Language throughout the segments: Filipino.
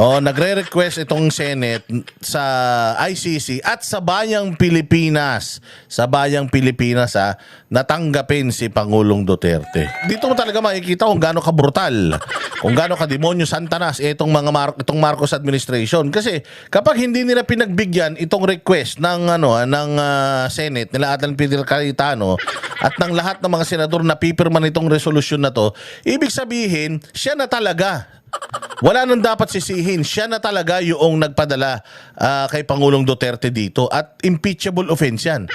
Oh, nagre-request itong Senate sa ICC at sa bayang Pilipinas, sa bayang Pilipinas ha, natanggapin si Pangulong Duterte. Dito mo talaga makikita kung gaano ka brutal, kung gaano ka demonyo santanas itong mga Mar- itong Marcos administration kasi kapag hindi nila pinagbigyan itong request ng ano ah, ng ah, Senate nila Alan Peter Cayetano at ng lahat ng mga senador na pipirma nitong resolusyon na to, ibig sabihin siya na talaga wala nang dapat sisihin. Siya na talaga yung nagpadala ah, kay Pangulong Duterte dito at impeachable offense yan.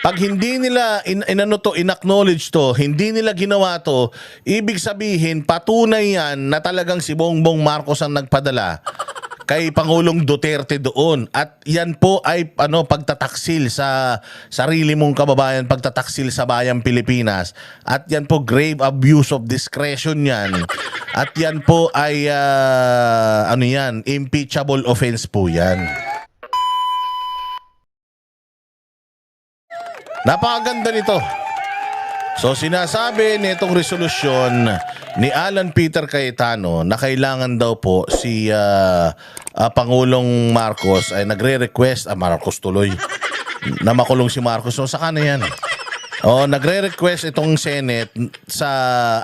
Pag hindi nila in, inano to, inacknowledge to, hindi nila ginawa to, ibig sabihin patunay yan na talagang si Bongbong Marcos ang nagpadala kay Pangulong Duterte doon at yan po ay ano pagtataksil sa sarili mong kababayan pagtataksil sa bayang Pilipinas at yan po grave abuse of discretion yan at yan po ay ah, ano yan impeachable offense po yan Napakaganda nito. So sinasabi nitong resolusyon ni Alan Peter Cayetano na kailangan daw po si ah, ah, Pangulong Marcos ay nagre-request, ah Marcos tuloy, na makulong si Marcos. So saka na yan. Oh, nagre-request itong Senate sa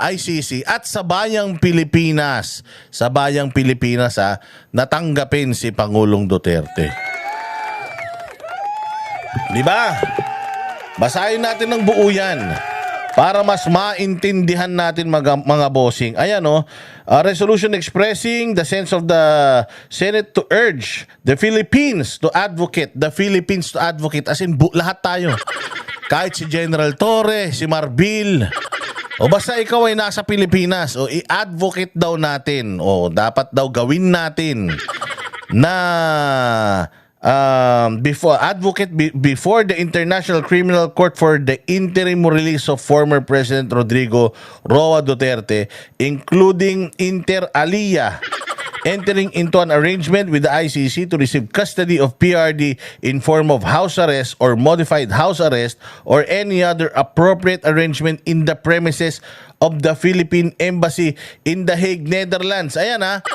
ICC at sa bayang Pilipinas, sa bayang Pilipinas ha, natanggapin si Pangulong Duterte. Di ba? Basahin natin ng buo yan para mas maintindihan natin mga, mga bossing. Ayan o, a resolution expressing the sense of the Senate to urge the Philippines to advocate, the Philippines to advocate, as in bu- lahat tayo. Kahit si General Torre, si Marbil, o basta ikaw ay nasa Pilipinas, o i-advocate daw natin, o dapat daw gawin natin na um, before advocate be- before the International Criminal Court for the interim release of former President Rodrigo Roa Duterte, including inter alia entering into an arrangement with the ICC to receive custody of PRD in form of house arrest or modified house arrest or any other appropriate arrangement in the premises of the Philippine Embassy in The Hague, Netherlands. Ayan ha.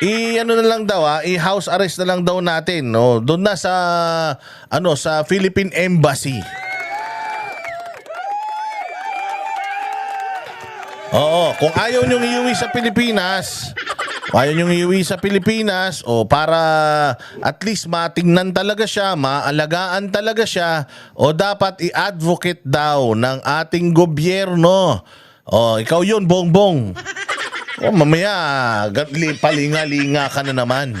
I ano na lang daw ah, i-house arrest na lang daw natin, no. Doon na sa ano sa Philippine Embassy. Oo, kung ayaw niyong iuwi sa Pilipinas, ayaw niyong iuwi sa Pilipinas, o para at least matingnan talaga siya, maalagaan talaga siya, o dapat i-advocate daw ng ating gobyerno. O, ikaw yun, bongbong. O, mamaya, palinga-linga ka na naman.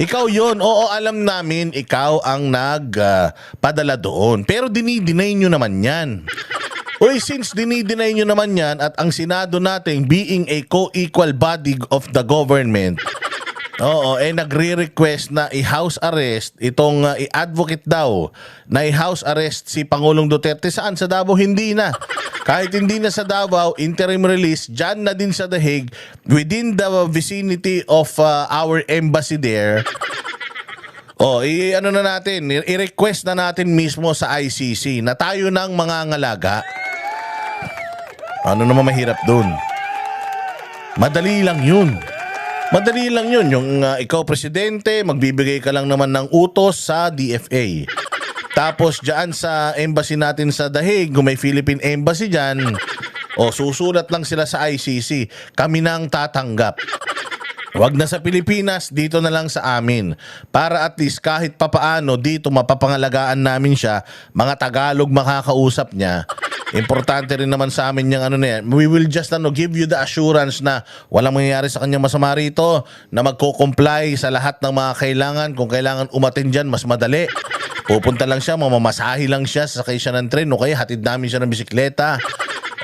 Ikaw yon Oo, alam namin, ikaw ang nagpadala doon. Pero dinidinay nyo naman yan. Uy, since dinideny nyo naman yan at ang Senado natin being a co-equal body of the government, oo, eh nagre-request na i-house arrest, itong uh, i-advocate daw na i-house arrest si Pangulong Duterte. Saan? Sa Davao? Hindi na. Kahit hindi na sa Davao, interim release, dyan na din sa The Hague, within the vicinity of uh, our embassy there, Oh, i ano na natin, i-request na natin mismo sa ICC na tayo ng mga ngalaga. Ano naman mahirap doon? Madali lang yun. Madali lang yun. Yung uh, ikaw presidente, magbibigay ka lang naman ng utos sa DFA. Tapos dyan sa embassy natin sa Hague, kung may Philippine Embassy dyan, o susulat lang sila sa ICC, kami na ang tatanggap. Huwag na sa Pilipinas, dito na lang sa amin. Para at least kahit papaano dito mapapangalagaan namin siya, mga Tagalog makakausap niya. Importante rin naman sa amin yung ano na yan. We will just ano, give you the assurance na walang mangyayari sa kanya masama rito, na magko-comply sa lahat ng mga kailangan. Kung kailangan umatin dyan, mas madali. Pupunta lang siya, mamamasahe lang siya, sasakay siya ng tren, o kaya hatid namin siya ng bisikleta.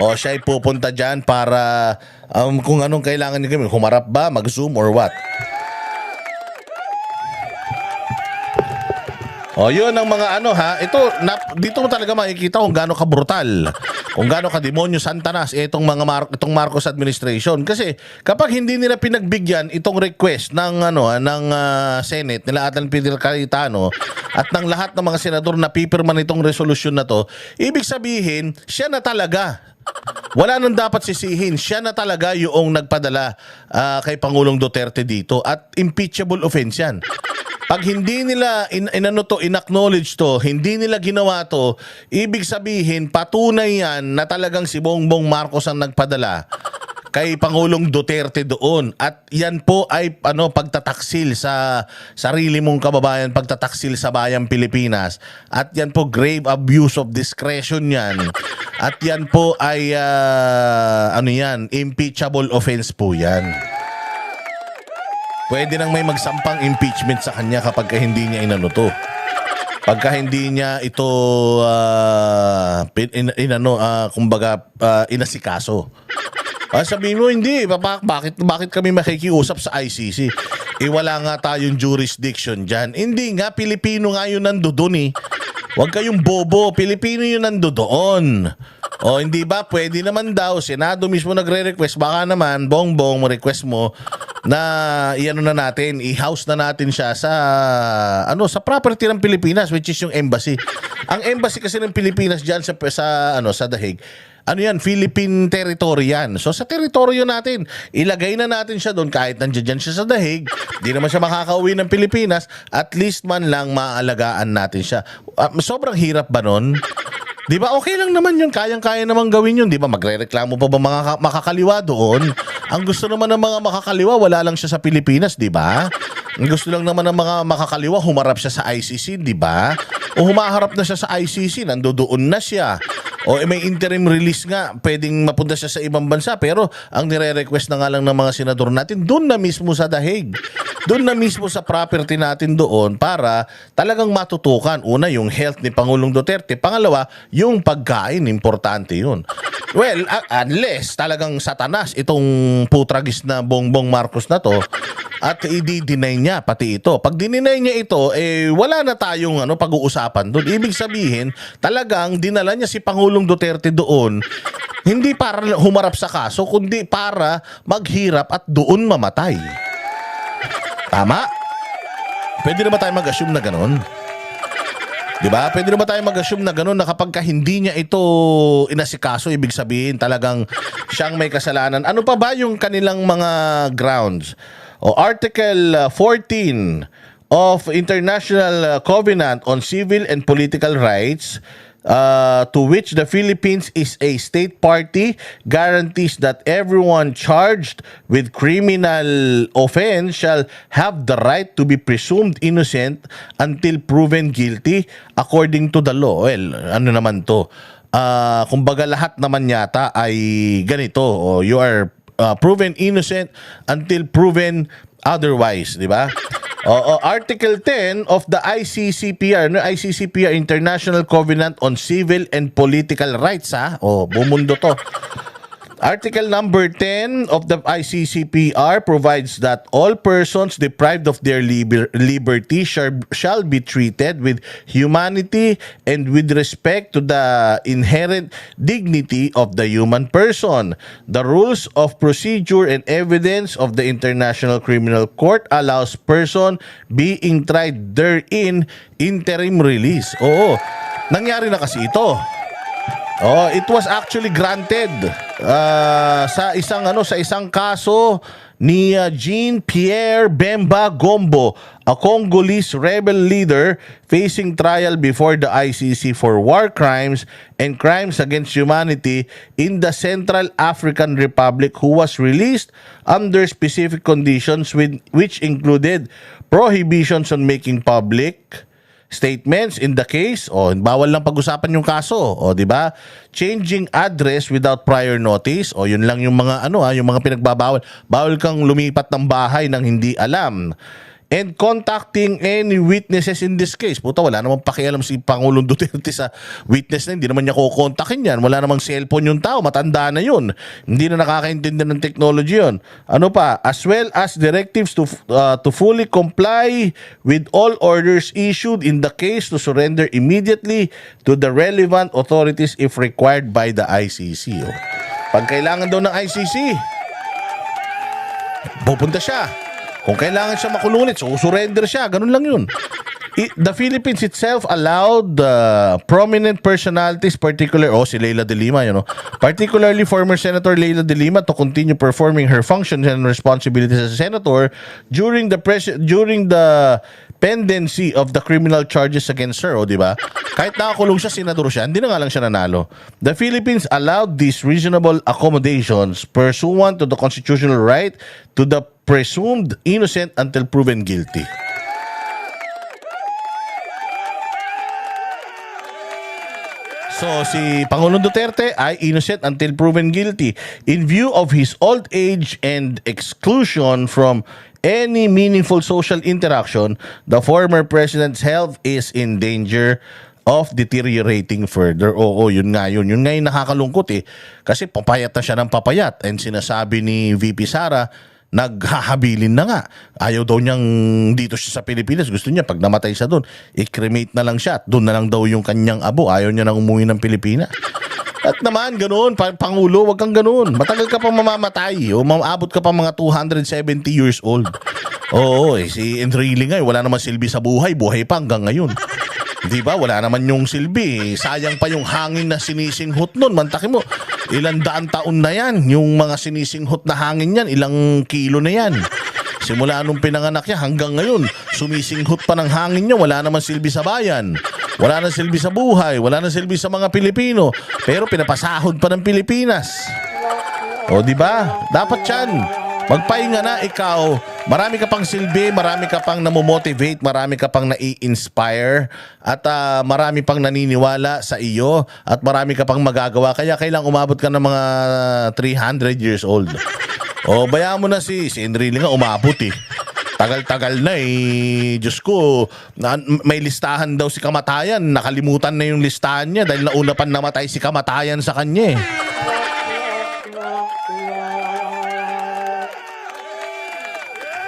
O siya ay pupunta dyan para um, kung anong kailangan niya gawin. Humarap ba, mag-zoom or what? O yun ang mga ano ha. Ito, nap, dito mo talaga makikita kung gaano ka brutal. Kung gaano ka demonyo santanas itong mga Mar- itong Marcos administration kasi kapag hindi nila pinagbigyan itong request ng ano ah, ng ah, Senate nila Alan Peter Cayetano at ng lahat ng mga senador na pipirma nitong resolusyon na to, ibig sabihin siya na talaga wala nang dapat sisihin. Siya na talaga yung nagpadala ah, kay Pangulong Duterte dito at impeachable offense yan. Pag hindi nila in, inano to, inacknowledge to, hindi nila ginawa to, ibig sabihin patunay yan na talagang si Bongbong Marcos ang nagpadala kay Pangulong Duterte doon. At yan po ay ano pagtataksil sa sarili mong kababayan, pagtataksil sa bayang Pilipinas. At yan po grave abuse of discretion yan. At yan po ay ah, ano yan, impeachable offense po yan. Pwede nang may magsampang impeachment sa kanya kapag ka hindi niya inano to. Pagka hindi niya ito ah, pin- in, inano ah, kumbaga ah, inasikaso. Ah, sabihin mo hindi, Bak- bakit bakit kami makikiusap sa ICC? Eh wala nga tayong jurisdiction diyan. Hindi nga Pilipino nga yun nandoon eh. Huwag kayong bobo, Pilipino yun nandoon. O hindi ba pwede naman daw Senado mismo nagre-request baka naman bongbong mo request mo na iano na natin, i-house na natin siya sa ano sa property ng Pilipinas which is yung embassy. Ang embassy kasi ng Pilipinas diyan sa sa ano sa Dahig. Ano yan, Philippine territory yan. So sa teritoryo natin, ilagay na natin siya doon kahit nandiyan siya sa dahig. Di naman siya makakauwi ng Pilipinas. At least man lang maaalagaan natin siya. Ah, sobrang hirap ba nun? Di ba? Okay lang naman yun. Kayang-kaya naman gawin yun. Di ba? Magre-reklamo pa ba mga ka- makakaliwa doon? Ang gusto naman ng mga makakaliwa, wala lang siya sa Pilipinas, di ba? Ang gusto lang naman ng mga makakaliwa, humarap siya sa ICC, di ba? O humaharap na siya sa ICC, nandoon na siya. O eh, may interim release nga, pwedeng mapunta siya sa ibang bansa. Pero ang nire-request na nga lang ng mga senador natin, doon na mismo sa dahig. Doon na mismo sa property natin doon para talagang matutukan. Una, yung health ni Pangulong Duterte. Pangalawa, yung pagkain, importante yun. Well, unless talagang satanas itong putragis na Bongbong Marcos na to, at i-deny niya pati ito. Pag dininay niya ito, eh wala na tayong ano pag-uusapan doon. Ibig sabihin, talagang dinala niya si Pangulong Duterte doon hindi para humarap sa kaso, kundi para maghirap at doon mamatay. Tama? Pwede na ba tayo mag-assume na ganun? Di ba? Pwede na ba tayo mag-assume na gano'n na kapag ka hindi niya ito inasikaso, ibig sabihin talagang siyang may kasalanan. Ano pa ba yung kanilang mga grounds? O Article uh, 14 of International uh, Covenant on Civil and Political Rights uh, to which the Philippines is a state party guarantees that everyone charged with criminal offense shall have the right to be presumed innocent until proven guilty according to the law. Well, ano naman to? Ah, kumbaga lahat naman yata ay ganito. O you are uh, proven innocent until proven otherwise, di ba? Oo, Article 10 of the ICCPR, no, ICCPR International Covenant on Civil and Political Rights, ha? O, bumundo to. Article number 10 of the ICCPR provides that all persons deprived of their liber- liberty shall, shall be treated with humanity and with respect to the inherent dignity of the human person. The rules of procedure and evidence of the International Criminal Court allows person being tried therein interim release. Oo, nangyari na kasi ito. Oh, it was actually granted uh, sa isang ano sa isang kaso ni uh, Jean Pierre Bemba Gombo, a Congolese rebel leader facing trial before the ICC for war crimes and crimes against humanity in the Central African Republic who was released under specific conditions with which included prohibitions on making public statements in the case. O bawal lang pag-usapan yung kaso. O di ba? Changing address without prior notice. O yun lang yung mga ano ah yung mga pinagbabawal. Bawal kang lumipat ng bahay nang hindi alam and contacting any witnesses in this case. Puta, wala namang pakialam si Pangulong Duterte sa witness na. Hindi naman niya kukontakin yan. Wala namang cellphone yung tao. Matanda na yun. Hindi na nakakaintindi ng technology yun. Ano pa? As well as directives to, uh, to fully comply with all orders issued in the case to surrender immediately to the relevant authorities if required by the ICC. Oh. Pag kailangan daw ng ICC, pupunta siya. Kung kailangan siya makulunit, so surrender siya. Ganun lang yun. the Philippines itself allowed uh, prominent personalities, particular, oh, si Leila de Lima, you know, particularly former Senator Leila de Lima to continue performing her functions and responsibilities as a senator during the pres- during the pendency of the criminal charges against her, o di ba? Kahit nakakulong siya, senador siya, hindi na nga lang siya nanalo. The Philippines allowed these reasonable accommodations pursuant to the constitutional right to the presumed innocent until proven guilty. So si Pangulong Duterte ay innocent until proven guilty in view of his old age and exclusion from any meaningful social interaction. The former president's health is in danger of deteriorating further. Oo, yun nga yun. Yun nga yung nakakalungkot eh. Kasi papayat na siya ng papayat. And sinasabi ni VP Sara, naghahabilin na nga. Ayaw daw niyang dito siya sa Pilipinas. Gusto niya pag namatay siya doon, i-cremate na lang siya at doon na lang daw yung kanyang abo. Ayaw niya nang umuwi ng Pilipinas. At naman, ganoon, pa- Pangulo, wag kang ganoon. Matagal ka pa mamamatay. O maabot ka pa mga 270 years old. Oo, eh, si Enrile nga, wala naman silbi sa buhay. Buhay pa hanggang ngayon. Di ba? Wala naman yung silbi. Sayang pa yung hangin na sinisinghot nun. Mantakin mo, ilang daan taon na yan. Yung mga sinisinghot na hangin yan, ilang kilo na yan. Simula nung pinanganak niya hanggang ngayon, sumisinghot pa ng hangin niya. Wala naman silbi sa bayan. Wala nang silbi sa buhay. Wala nang silbi sa mga Pilipino. Pero pinapasahod pa ng Pilipinas. O di ba? Dapat 'yan. Magpahinga na ikaw. Marami ka pang silbi, marami ka pang namomotivate, marami ka pang nai-inspire at ah, marami pang naniniwala sa iyo at marami ka pang magagawa kaya kailang umabot ka ng mga 300 years old. O bayaan mo na si si Enrile nga umabot eh. Tagal-tagal na eh. Diyos ko, na, may listahan daw si kamatayan. Nakalimutan na yung listahan niya dahil nauna pa namatay si kamatayan sa kanya eh.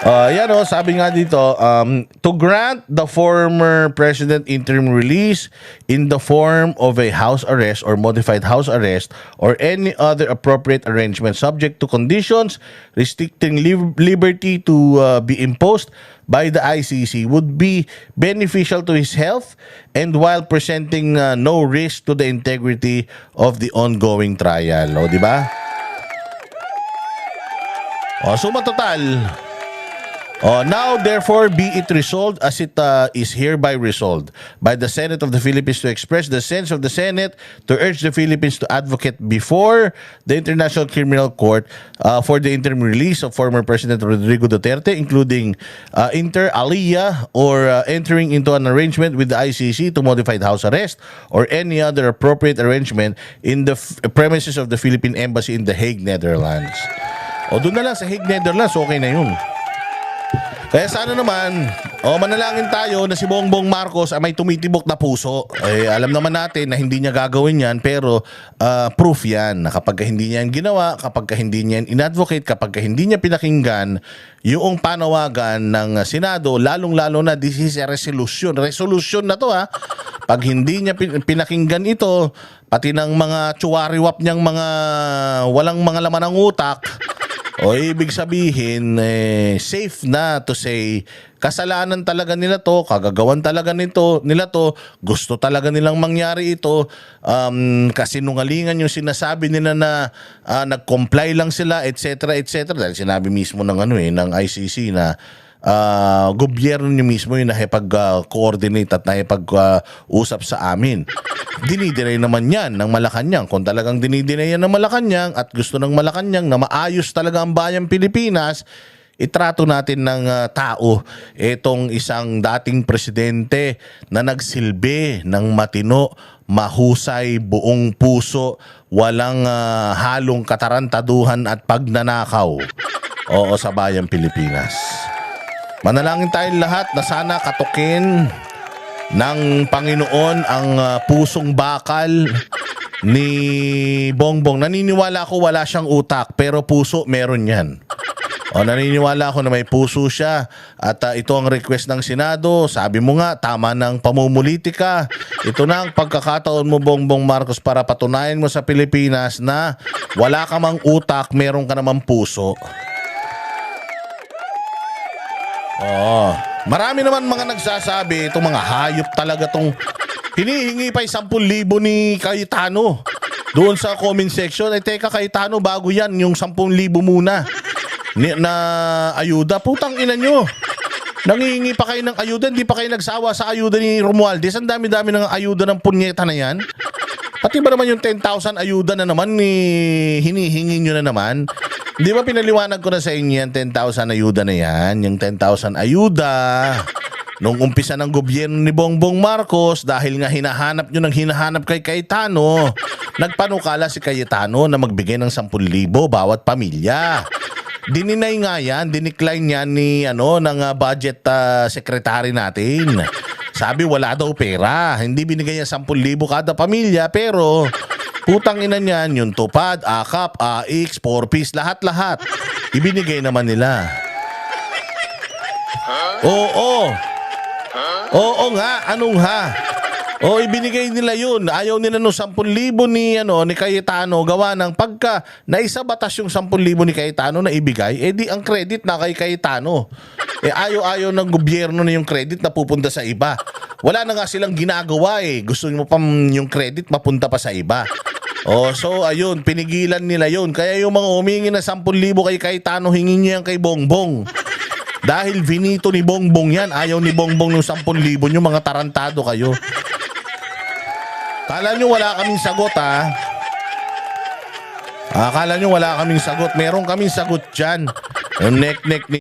Uh, yan o, sabi nga dito, um, to grant the former president interim release in the form of a house arrest or modified house arrest or any other appropriate arrangement subject to conditions restricting lib- liberty to uh, be imposed by the ICC would be beneficial to his health and while presenting uh, no risk to the integrity of the ongoing trial. O, di ba? O, suma total, Oh, now therefore be it resolved as it uh, is hereby resolved by the Senate of the Philippines to express the sense of the Senate to urge the Philippines to advocate before the International Criminal Court uh, for the interim release of former President Rodrigo Duterte, including uh, inter alia or uh, entering into an arrangement with the ICC to modified house arrest or any other appropriate arrangement in the premises of the Philippine Embassy in The Hague, Netherlands. O doon na lang sa Hague, Netherlands, okay na yun. Kaya sana naman, o manalangin tayo na si Bongbong Marcos ay may tumitibok na puso. Eh, alam naman natin na hindi niya gagawin yan, pero ah, proof yan na kapag ka hindi niya yan ginawa, kapag ka hindi niya yan inadvocate, kapag ka hindi niya pinakinggan, yung panawagan ng Senado, lalong-lalo na this is a resolution. Resolution na to ha. Pag hindi niya pin- pinakinggan ito, pati ng mga tsuwariwap niyang mga walang mga laman ng utak, o ibig sabihin, eh, safe na to say, kasalanan talaga nila to, kagagawan talaga nito, nila to, gusto talaga nilang mangyari ito, um, kasi nungalingan yung sinasabi nila na ah, nag-comply lang sila, etc. etc. Dahil sinabi mismo ng ano eh, ng ICC na ah, gobyerno niyo mismo yung nakipag-coordinate at nakipag-usap sa amin. Dinidinay naman yan ng Malacanang. Kung talagang dinidinay yan ng Malacanang at gusto ng Malacanang na maayos talaga ang bayang Pilipinas, itrato natin ng ah, tao itong isang dating presidente na nagsilbi ng matino, mahusay, buong puso, walang ah, halong katarantaduhan at pagnanakaw. Oo, sa bayang Pilipinas. Manalangin tayong lahat na sana katukin ng Panginoon ang ah, pusong bakal ni Bongbong. Naniniwala ako wala siyang utak pero puso meron yan. O naniniwala ako na may puso siya at ah, ito ang request ng Senado. Sabi mo nga, tama ng pamumulitika. Ito na ang pagkakataon mo, Bongbong Marcos, para patunayan mo sa Pilipinas na wala ka mang utak, meron ka namang puso. Oo. Marami naman mga nagsasabi, itong mga hayop talaga tong hinihingi pa yung 10,000 ni Cayetano. Doon sa comment section, ay teka Cayetano, bago yan, yung 10,000 muna ni, na ayuda. Putang ina nyo. Nangihingi pa kayo ng ayuda, hindi pa kayo nagsawa sa ayuda ni Romualdez. Ang dami-dami ng ayuda ng punyeta na yan. Pati ba naman yung 10,000 ayuda na naman ni hinihingi nyo na naman? Di ba pinaliwanag ko na sa inyo yan, 10,000 ayuda na yan? Yung 10,000 ayuda, nung umpisa ng gobyerno ni Bongbong Marcos, dahil nga hinahanap nyo ng hinahanap kay Cayetano, nagpanukala si Cayetano na magbigay ng 10,000 bawat pamilya. Dininay nga yan, dinicline yan ni ano ng ah, budget ah, secretary natin. Sabi wala daw pera, hindi binigay niya 10,000 kada pamilya pero putang ina niyan yung tupad, akap, AX, 4 piece, lahat-lahat. Ibinigay naman nila. Oo. Oo nga, anong ha? O ibinigay nila yun. Ayaw nila no 10,000 ni ano ni Cayetano gawa ng pagka naisa yung 10,000 ni Cayetano na ibigay, eh di ang credit na kay Cayetano. Eh ayaw-ayaw ng gobyerno na yung credit na pupunta sa iba. Wala na nga silang ginagawa eh. Gusto mo pa yung credit mapunta pa sa iba. Oh, so ayun, pinigilan nila yun. Kaya yung mga humingi na 10,000 kay Cayetano, hingin niya yan kay Bongbong. Dahil vinito ni Bongbong yan. Ayaw ni Bongbong ng 10,000 nyo, mga tarantado kayo. Kala nyo wala kaming sagot ha? Akala nyo wala kaming sagot. Meron kaming sagot dyan. Yung neck-neck ni